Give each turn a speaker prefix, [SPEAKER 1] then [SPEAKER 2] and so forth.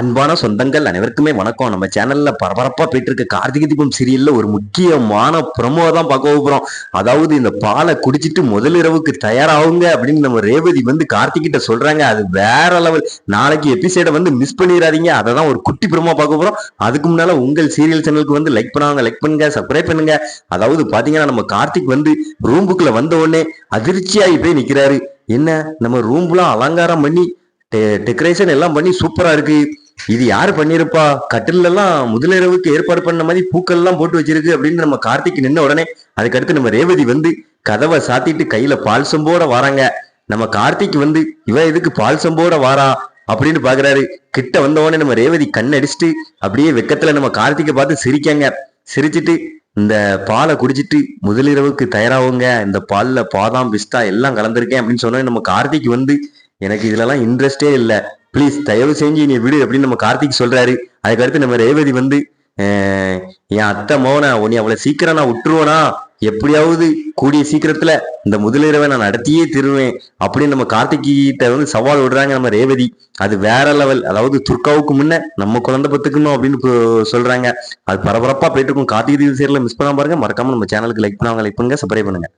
[SPEAKER 1] அன்பான சொந்தங்கள் அனைவருக்குமே வணக்கம். நம்ம சேனல்ல பரபரப்பா போயிட்டு இருக்க கார்த்திகை தீபம் சீரியல்ல ஒரு முக்கியமான ப்ரமோ தான் பார்க்க போகிறோம் அதாவது இந்த பாலை குடிச்சிட்டு முதல் இரவுக்கு தயாராகுங்க அப்படின்னு நம்ம ரேவதி வந்து கார்த்திகிட்ட சொல்றாங்க. அது வேற லெவல். நாளைக்கு எபிசோட வந்து மிஸ் பண்ணிடாதீங்க. அதை தான் ஒரு குட்டி ப்ரமோ பார்க்க போறோம். அதுக்கு முன்னால உங்கள் சீரியல் சேனலுக்கு வந்து லைக் பண்ணுவாங்க லைக் பண்ணுங்க சப்ஸ்கிரைப் பண்ணுங்க. அதாவது பாத்தீங்கன்னா நம்ம கார்த்திக் வந்து ரூம்புக்குள்ள வந்த உடனே அதிர்ச்சியாகி போய் நிக்கிறாரு. என்ன? நம்ம ரூம்லாம் அலங்காரம் பண்ணி டெக்கரேஷன் எல்லாம் பண்ணி சூப்பரா இருக்கு. இது யாரு பண்ணிருப்பா? கட்டில எல்லாம் முதலிரவுக்கு ஏற்பாடு பண்ண மாதிரி பூக்கள் எல்லாம் போட்டு வச்சிருக்கு அப்படின்னு நம்ம கார்த்திக் நின்ன உடனே அதுக்கடுத்து நம்ம ரேவதி வந்து கதவை சாத்திட்டு கையில பால் சொம்போட வராங்க. நம்ம கார்த்திக் வந்து இவ எதுக்கு பால் சொம்போட வாரா? அப்படின்னு பாக்குறாரு. கிட்ட வந்த உடனே நம்ம ரேவதி கண் அடிச்சுட்டு அப்படியே வெக்கத்துல நம்ம கார்த்திகை பார்த்து சிரிக்காங்க. சிரிச்சிட்டு இந்த பாலை குடிச்சிட்டு முதலிரவுக்கு தயாராகுங்க. இந்த பாலில் பாதாம் பிஸ்தா எல்லாம் கலந்துருக்கேன் அப்படின்னு சொன்னோன்னே நம்ம கார்த்திக் வந்து எனக்கு இதுலலாம் இன்ட்ரெஸ்டே இல்லை. ப்ளீஸ் தயவு செஞ்சு நீ விடு அப்படின்னு நம்ம கார்த்திக் சொல்றாரு. அதுக்கடுத்து நம்ம ரேவதி வந்து என் அத்தை மோன உன்னை அவ்வளோ சீக்கிரம் நான் விட்டுருவேனா? எப்படியாவது கூடிய சீக்கிரத்துல இந்த முதலிரவை நான் நடத்தியே திருவேன். அப்படின்னு நம்ம கார்த்திக் கிட்ட வந்து சவால் விடுறாங்க நம்ம ரேவதி. அது வேற லெவல் அதாவது துர்காவுக்கு முன்ன நம்ம குழந்தை பத்துக்கணும் அப்படின்னு சொல்கிறாங்க சொல்றாங்க. அது பரபரப்பா போயிட்டு இருக்கும். கார்த்திகை தீப சீரியல மிஸ் பண்ணாம பாருங்க. மறக்காம நம்ம சேனலுக்கு லைக் பண்ணுவாங்க லைக் பண்ணுங்க. சப்ஸ்கிரைப் பண்ணுங்க.